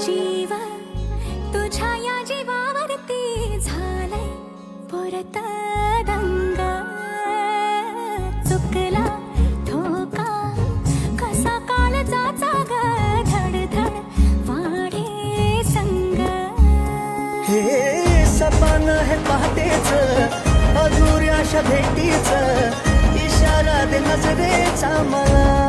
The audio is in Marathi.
जीव तुझ्या या जीवावरती झालंय. परत दंग. चुकला धोका. कसा कालचा ग धडधड वाढे संग. हे सपान हे पहाटेच अधुऱ्याशा भेटीच. इशारा दे नजरेचा मला.